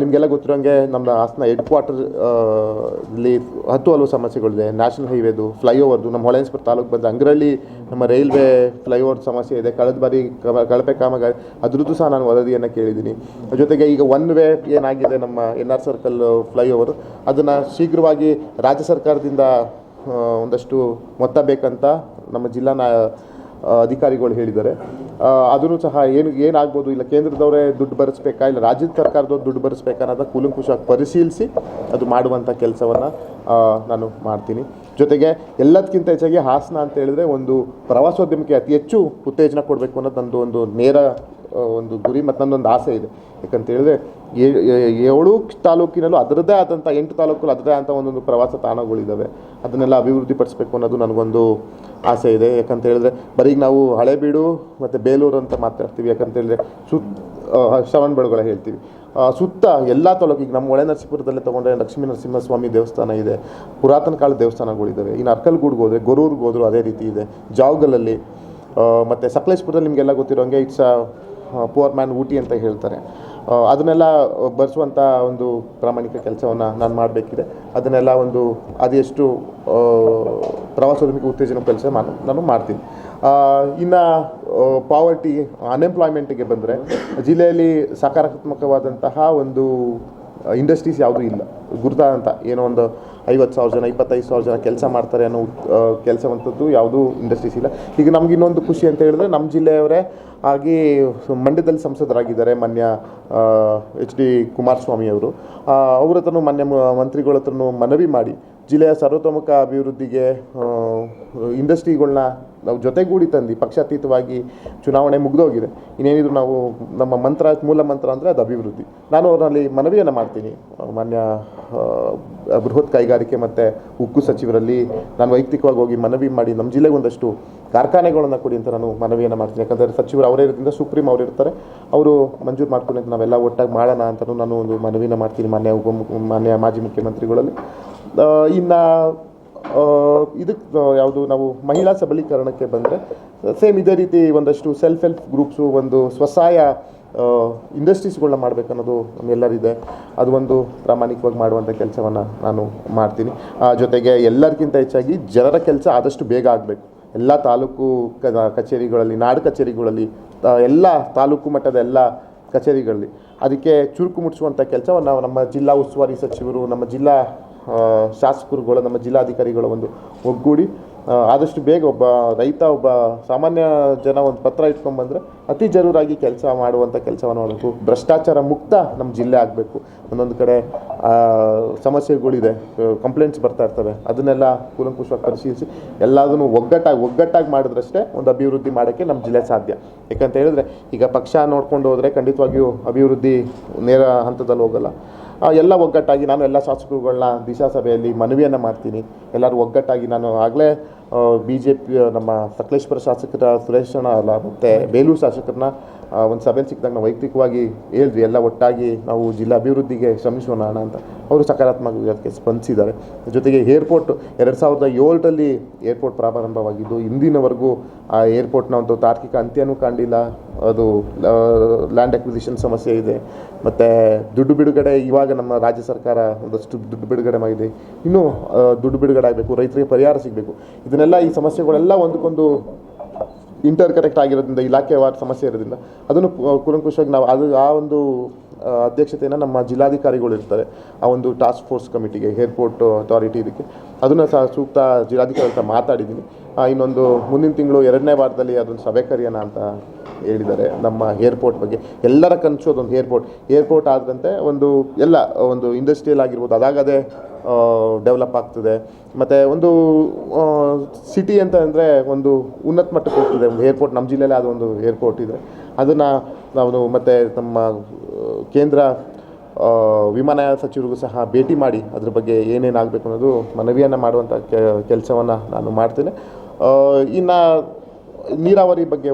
ನಿಮಗೆಲ್ಲ ಗೊತ್ತಿರೋಂಗೆ ನಮ್ಮ Hassan head quarter ಇಲ್ಲಿ ಹತ್ತು ಹಲವು ಸಮಸ್ಯೆಗಳಿದೆ. ನ್ಯಾಷನಲ್ ಹೈವೇದು ಫ್ಲೈಓವರ್ದು ನಮ್ಮ ಹೊಳೆನ್ಸ್ಪುರ ತಾಲೂಕು ಬಂದ ಅಂಗರಳ್ಳಿ ನಮ್ಮ ರೈಲ್ವೆ ಫ್ಲೈಓವರ್ ಸಮಸ್ಯೆ ಇದೆ. ಕಳೆದ ಬಾರಿ ಕಳಪೆ ಕಾಮಗಾರಿ, ಅದ್ರದ್ದು ಸಹ ನಾನು ವರದಿಯನ್ನು ಕೇಳಿದ್ದೀನಿ. ಜೊತೆಗೆ ಈಗ ಒನ್ ವೇ ಏನಾಗಿದೆ ನಮ್ಮ ಎನ್ ಆರ್ ಸರ್ಕಲ್ ಫ್ಲೈಓವರ್ ಅದನ್ನು ಶೀಘ್ರವಾಗಿ ರಾಜ್ಯ ಸರ್ಕಾರದಿಂದ ಒಂದಷ್ಟು ಮೊತ್ತ ಬೇಕಂತ ನಮ್ಮ ಜಿಲ್ಲಾ ಅಧಿಕಾರಿಗಳು ಹೇಳಿದ್ದಾರೆ. ಅದನ್ನು ಸಹ ಏನು, ಏನಾಗ್ಬೋದು? ಇಲ್ಲ, ಕೇಂದ್ರದವರೇ ದುಡ್ಡು ಭರಿಸ್ಬೇಕಾ? ಇಲ್ಲ, ರಾಜ್ಯದ ಸರ್ಕಾರದವ್ರು ದುಡ್ಡು ಬರೆಸ್ಬೇಕಾ ಅನ್ನೋದನ್ನ ಕೂಲಂಕುಷವಾಗಿ ಪರಿಶೀಲಿಸಿ ಅದು ಮಾಡುವಂಥ ಕೆಲಸವನ್ನು ನಾನು ಮಾಡ್ತೀನಿ. ಜೊತೆಗೆ ಎಲ್ಲದಕ್ಕಿಂತ ಹೆಚ್ಚಾಗಿ ಹಾಸನ ಅಂತ ಹೇಳಿದ್ರೆ ಒಂದು ಪ್ರವಾಸೋದ್ಯಮಕ್ಕೆ ಅತಿ ಹೆಚ್ಚು ಉತ್ತೇಜನ ಕೊಡಬೇಕು ಅನ್ನೋದು ನಂದು ಒಂದು ನೇರ ಒಂದು ಗುರಿ ಮತ್ತು ನನ್ನೊಂದು ಆಸೆ ಇದೆ. ಯಾಕಂತ ಹೇಳಿದ್ರೆ ಏಳು ತಾಲೂಕಿನಲ್ಲೂ ಅದರದ್ದೇ ಆದಂಥ ಎಂಟು ತಾಲೂಕಲ್ಲಿ ಅದರದೇ ಆದಂಥ ಒಂದೊಂದು ಪ್ರವಾಸ ತಾಣಗಳಿದ್ದಾವೆ. ಅದನ್ನೆಲ್ಲ ಅಭಿವೃದ್ಧಿಪಡಿಸ್ಬೇಕು ಅನ್ನೋದು ನನಗೊಂದು ಆಸೆ ಇದೆ. ಯಾಕಂತ ಹೇಳಿದ್ರೆ, ಬರೀ ನಾವು ಹಳೇಬೀಡು ಮತ್ತು ಬೇಲೂರು ಅಂತ ಮಾತಾಡ್ತೀವಿ. ಯಾಕಂತ ಹೇಳಿದ್ರೆ ಸುತ್ತ ಶ್ರವಣ ಬೆಳಗೊಳ ಹೇಳ್ತೀವಿ. ಸುತ್ತ ಎಲ್ಲ ತಾಲೂಕಿಗೆ ನಮ್ಮ ಒಳೆ ನರಸೀಪುರದಲ್ಲೇ ತೊಗೊಂಡ್ರೆ ಲಕ್ಷ್ಮೀ ನರಸಿಂಹಸ್ವಾಮಿ ದೇವಸ್ಥಾನ ಇದೆ. ಪುರಾತನ ಕಾಲದ ದೇವಸ್ಥಾನಗಳಿದ್ದಾವೆ. ಇನ್ನು ಅರ್ಕಲ್ಗೂಡ್ಗೆ ಹೋದರೆ ಗೊರೂರ್ಗೆ ಹೋದ್ರು ಅದೇ ರೀತಿ ಇದೆ. ಜಾವ್ಗಲಲ್ಲಿ ಮತ್ತು ಸಕಲೇಶ್ಪುರದಲ್ಲಿ ನಿಮಗೆಲ್ಲ ಗೊತ್ತಿರೋಂಗೆ ಇಟ್ಸ್ ಪುವರ್ ಮ್ಯಾನ್ ಊಟಿ ಅಂತ ಹೇಳ್ತಾರೆ. ಅದನ್ನೆಲ್ಲ ಬರೆಸುವಂಥ ಒಂದು ಪ್ರಾಮಾಣಿಕ ಕೆಲಸವನ್ನು ನಾನು ಮಾಡಬೇಕಿದೆ. ಅದನ್ನೆಲ್ಲ ಒಂದು ಅದೆಷ್ಟು ಪ್ರವಾಸೋದ್ಯಮಕ್ಕೆ ಉತ್ತೇಜನ ಕೆಲಸ ನಾನು ನಾನು ಮಾಡ್ತೀನಿ. ಇನ್ನು ಪಾವರ್ಟಿ ಅನ್ಎಂಪ್ಲಾಯ್ಮೆಂಟಿಗೆ ಬಂದರೆ, ಜಿಲ್ಲೆಯಲ್ಲಿ ಸಕಾರಾತ್ಮಕವಾದಂತಹ ಒಂದು ಇಂಡಸ್ಟ್ರೀಸ್ ಯಾವುದೂ ಇಲ್ಲ. ಗುರುತಾದಂಥ ಏನೋ ಒಂದು ಐವತ್ತು ಸಾವಿರ ಜನ, ಇಪ್ಪತ್ತೈದು ಸಾವಿರ ಜನ ಕೆಲಸ ಮಾಡ್ತಾರೆ ಅನ್ನೋ ಕೆಲಸವಂಥದ್ದು ಯಾವುದೂ ಇಂಡಸ್ಟ್ರೀಸ್ ಇಲ್ಲ. ಈಗ ನಮ್ಗೆ ಇನ್ನೊಂದು ಖುಷಿ ಅಂತ ಹೇಳಿದ್ರೆ ನಮ್ಮ ಜಿಲ್ಲೆಯವರೇ ಆಗಿ ಮಂಡ್ಯದಲ್ಲಿ ಸಂಸದರಾಗಿದ್ದಾರೆ ಮಾನ್ಯ ಎಚ್ ಡಿ ಕುಮಾರಸ್ವಾಮಿ ಅವರು ಅವ್ರ ಹತ್ರನೂ ಮಾನ್ಯ ಮಂತ್ರಿಗಳ ಹತ್ರನೂ ಮನವಿ ಮಾಡಿ ಜಿಲ್ಲೆಯ ಸರ್ವತೋಮುಖ ಅಭಿವೃದ್ಧಿಗೆ ಇಂಡಸ್ಟ್ರಿಗಳನ್ನ ನಾವು ಜೊತೆಗೂಡಿ ತಂದು ಪಕ್ಷಾತೀತವಾಗಿ ಚುನಾವಣೆ ಮುಗಿದೋಗಿದೆ. ಇನ್ನೇನಿದ್ರು ನಾವು ನಮ್ಮ ಮಂತ್ರ, ಮೂಲ ಮಂತ್ರ ಅಂದರೆ ಅದು ಅಭಿವೃದ್ಧಿ. ನಾನು ಅವರಲ್ಲಿ ಮನವಿಯನ್ನು ಮಾಡ್ತೀನಿ. ಮಾನ್ಯ ಬೃಹತ್ ಕೈಗಾರಿಕೆ ಮತ್ತು ಉಕ್ಕು ಸಚಿವರಲ್ಲಿ ನಾನು ವೈಯಕ್ತಿಕವಾಗಿ ಹೋಗಿ ಮನವಿ ಮಾಡಿ ನಮ್ಮ ಜಿಲ್ಲೆಗೆ ಒಂದಷ್ಟು ಕಾರ್ಖಾನೆಗಳನ್ನು ಕೊಡಿ ಅಂತ ನಾನು ಮನವಿಯನ್ನು ಮಾಡ್ತೀನಿ. ಯಾಕಂದರೆ ಸಚಿವರು ಅವರೇ ಇರೋದ್ರಿಂದ ಸುಪ್ರೀಂ ಅವರು ಇರ್ತಾರೆ. ಅವರು ಮಂಜೂರು ಮಾಡ್ಕೊಂಡು ನಾವೆಲ್ಲ ಒಟ್ಟಾಗಿ ಮಾಡೋಣ ಅಂತಲೂ ನಾನು ಒಂದು ಮನವಿನ ಮಾಡ್ತೀನಿ ಮಾನ್ಯ ಉಪ ಮಾನ್ಯ ಮಾಜಿ ಮುಖ್ಯಮಂತ್ರಿಗಳಲ್ಲಿ. ಇನ್ನು ಇದಕ್ಕೆ ಯಾವುದು ನಾವು ಮಹಿಳಾ ಸಬಲೀಕರಣಕ್ಕೆ ಬಂದರೆ ಸೇಮ್ ಇದೇ ರೀತಿ ಒಂದಷ್ಟು ಸೆಲ್ಫ್ ಹೆಲ್ಪ್ ಗ್ರೂಪ್ಸು ಒಂದು ಸ್ವಸಹಾಯ ಇಂಡಸ್ಟ್ರೀಸ್ಗಳನ್ನ ಮಾಡಬೇಕನ್ನೋದು ನಮ್ಮೆಲ್ಲರಿದೆ. ಅದು ಒಂದು ಪ್ರಾಮಾಣಿಕವಾಗಿ ಮಾಡುವಂಥ ಕೆಲಸವನ್ನು ನಾನು ಮಾಡ್ತೀನಿ. ಆ, ಜೊತೆಗೆ ಎಲ್ಲರಿಗಿಂತ ಹೆಚ್ಚಾಗಿ ಜನರ ಕೆಲಸ ಆದಷ್ಟು ಬೇಗ ಆಗಬೇಕು. ಎಲ್ಲ ತಾಲೂಕು ಕಚೇರಿಗಳಲ್ಲಿ ನಾಡು ಕಚೇರಿಗಳಲ್ಲಿ ಎಲ್ಲ ತಾಲೂಕು ಮಟ್ಟದ ಎಲ್ಲ ಕಚೇರಿಗಳಲ್ಲಿ. ಅದಕ್ಕೆ ಚುರುಕು ಮುಟ್ಟಿಸುವಂಥ ಕೆಲಸವನ್ನು ನಮ್ಮ ಜಿಲ್ಲಾ ಉಸ್ತುವಾರಿ ಸಚಿವರು ನಮ್ಮ ಜಿಲ್ಲಾ ಶಾಸಕರುಗಳು, ನಮ್ಮ ಜಿಲ್ಲಾಧಿಕಾರಿಗಳ ಒಂದು ಒಗ್ಗೂಡಿ ಆದಷ್ಟು ಬೇಗ ಒಬ್ಬ ರೈತ, ಒಬ್ಬ ಸಾಮಾನ್ಯ ಜನ ಒಂದು ಪತ್ರ ಇಟ್ಕೊಂಡ್ಬಂದ್ರೆ ಅತಿ ಜರೂರಾಗಿ ಕೆಲಸ ಮಾಡುವಂಥ ಕೆಲಸವನ್ನು ಮಾಡಬೇಕು ಭ್ರಷ್ಟಾಚಾರ ಮುಕ್ತ ನಮ್ಮ ಜಿಲ್ಲೆ ಆಗಬೇಕು. ಒಂದೊಂದು ಕಡೆ ಸಮಸ್ಯೆಗಳಿದೆ ಕಂಪ್ಲೇಂಟ್ಸ್ ಬರ್ತಾ ಇರ್ತವೆ. ಅದನ್ನೆಲ್ಲ ಕೂಲಂಕುಷವಾಗಿ ಪರಿಶೀಲಿಸಿ, ಎಲ್ಲದನ್ನು ಒಗ್ಗಟ್ಟಾಗಿ ಒಗ್ಗಟ್ಟಾಗಿ ಮಾಡಿದ್ರಷ್ಟೇ ಒಂದು ಅಭಿವೃದ್ಧಿ ಮಾಡೋಕ್ಕೆ ನಮ್ಮ ಜಿಲ್ಲೆ ಸಾಧ್ಯ. ಯಾಕಂತ ಹೇಳಿದ್ರೆ, ಈಗ ಪಕ್ಷ ನೋಡ್ಕೊಂಡು ಹೋದರೆ ಖಂಡಿತವಾಗಿಯೂ ಅಭಿವೃದ್ಧಿ ನೇರ ಹಂತದಲ್ಲಿ ಹೋಗಲ್ಲ. ಎಲ್ಲ ಒಗ್ಗಟ್ಟಾಗಿ ನಾನು ಎಲ್ಲ ಶಾಸಕರುಗಳನ್ನ ದಿಶಾ ಸಭೆಯಲ್ಲಿ ಮನವಿಯನ್ನು ಮಾಡ್ತೀನಿ. ಎಲ್ಲರೂ ಒಗ್ಗಟ್ಟಾಗಿ ನಾನು ಆಗಲೇ ಬಿ ಜೆ ಪಿ ನಮ್ಮ ಸಕಲೇಶ್ವರ ಶಾಸಕರ ಸುರೇಶ್ ಅಣ್ಣ ಅಲ್ಲ, ಮತ್ತು ಬೇಲೂರು ಶಾಸಕರನ್ನ ಒಂದು ಸಭೆ ಸಿಕ್ಕಿದಾಗ ನಾವು ವೈಯಕ್ತಿಕವಾಗಿ ಹೇಳಿದ್ವಿ, ಎಲ್ಲ ಒಟ್ಟಾಗಿ ನಾವು ಜಿಲ್ಲಾ ಅಭಿವೃದ್ಧಿಗೆ ಶ್ರಮಿಸೋಣ ಅಂತ. ಅವರು ಸಕಾರಾತ್ಮಕವಾಗಿ ಅದಕ್ಕೆ ಸ್ಪಂದಿಸಿದ್ದಾರೆ. ಜೊತೆಗೆ ಏರ್ಪೋರ್ಟ್, ಎರಡು ಸಾವಿರದ ಏಳರಲ್ಲಿ ಏರ್ಪೋರ್ಟ್ ಪ್ರಾರಂಭವಾಗಿದ್ದು, ಇಂದಿನವರೆಗೂ ಆ ಏರ್ಪೋರ್ಟ್ನ ಒಂದು ತಾರ್ಕಿಕ ಅಂತ್ಯನೂ ಕಾಣಲಿಲ್ಲ ಅದು ಲ್ಯಾಂಡ್ ಅಕ್ವಿಸಿಷನ್ ಸಮಸ್ಯೆ ಇದೆ. ಮತ್ತು ದುಡ್ಡು ಬಿಡುಗಡೆ, ಇವಾಗ ನಮ್ಮ ರಾಜ್ಯ ಸರ್ಕಾರ ಒಂದಷ್ಟು ದುಡ್ಡು ಬಿಡುಗಡೆ ಮಾಡಿದೆ. ಇನ್ನೂ ದುಡ್ಡು ಬಿಡುಗಡೆ ಆಗಬೇಕು, ರೈತರಿಗೆ ಪರಿಹಾರ ಸಿಗಬೇಕು. ಇದನ್ನೆಲ್ಲ ಈ ಸಮಸ್ಯೆಗಳೆಲ್ಲ ಒಂದಕ್ಕೊಂದು ಇಂಟರ್ ಕರೆಕ್ಟ್ ಆಗಿರೋದ್ರಿಂದ ಇಲಾಖೆವಾರ ಸಮಸ್ಯೆ ಇರೋದ್ರಿಂದ, ಅದನ್ನು ಕೂಲಂಕುಷವಾಗಿ ನಾವು ಅದು ಆ ಒಂದು ಅಧ್ಯಕ್ಷತೆಯನ್ನು ನಮ್ಮ ಜಿಲ್ಲಾಧಿಕಾರಿಗಳು ಇರ್ತಾರೆ. ಆ ಒಂದು ಟಾಸ್ಕ್ ಫೋರ್ಸ್ ಕಮಿಟಿಗೆ ಏರ್ಪೋರ್ಟ್ ಅಥಾರಿಟಿ ಇದಕ್ಕೆ. ಅದನ್ನು ಸಹ ಸೂಕ್ತ ಜಿಲ್ಲಾಧಿಕಾರಿ ಹತ್ರ ಮಾತಾಡಿದ್ದೀನಿ. ಇನ್ನೊಂದು ಮುಂದಿನ ತಿಂಗಳು ಎರಡನೇ ವಾರದಲ್ಲಿ ಅದೊಂದು ಸಭೆ ಕರೆಯೋಣ ಅಂತ ಹೇಳಿದ್ದಾರೆ ನಮ್ಮ ಏರ್ಪೋರ್ಟ್ ಬಗ್ಗೆ. ಎಲ್ಲರ ಕನಸು ಅದೊಂದು ಏರ್ಪೋರ್ಟ್. ಏರ್ಪೋರ್ಟ್ ಆದಂತೆ ಒಂದು ಎಲ್ಲ, ಒಂದು ಇಂಡಸ್ಟ್ರಿಯಲ್ ಆಗಿರ್ಬೋದು, ಅದಾಗದೇ ಡೆವಲಪ್ ಆಗ್ತದೆ. ಮತ್ತು ಒಂದು ಸಿಟಿ ಅಂತ ಅಂದರೆ ಒಂದು ಉನ್ನತ ಮಟ್ಟಕ್ಕೆ ಹೋಗ್ತದೆ. ಒಂದು ಏರ್ಪೋರ್ಟ್, ನಮ್ಮ ಜಿಲ್ಲೆಯಲ್ಲಿ ಒಂದು ಏರ್ಪೋರ್ಟ್ ಇದೆ. ಅದನ್ನು ನಾವು ಮತ್ತು ನಮ್ಮ ಕೇಂದ್ರ ವಿಮಾನಯಾನ ಸಚಿವರಿಗೂ ಸಹ ಭೇಟಿ ಮಾಡಿ ಅದ್ರ ಬಗ್ಗೆ ಏನೇನು ಆಗಬೇಕು ಅನ್ನೋದು ಮನವಿಯನ್ನು ಮಾಡುವಂಥ ಕೆಲಸವನ್ನು ನಾನು ಮಾಡ್ತೇನೆ. ಇನ್ನು ನೀರಾವರಿ ಬಗ್ಗೆ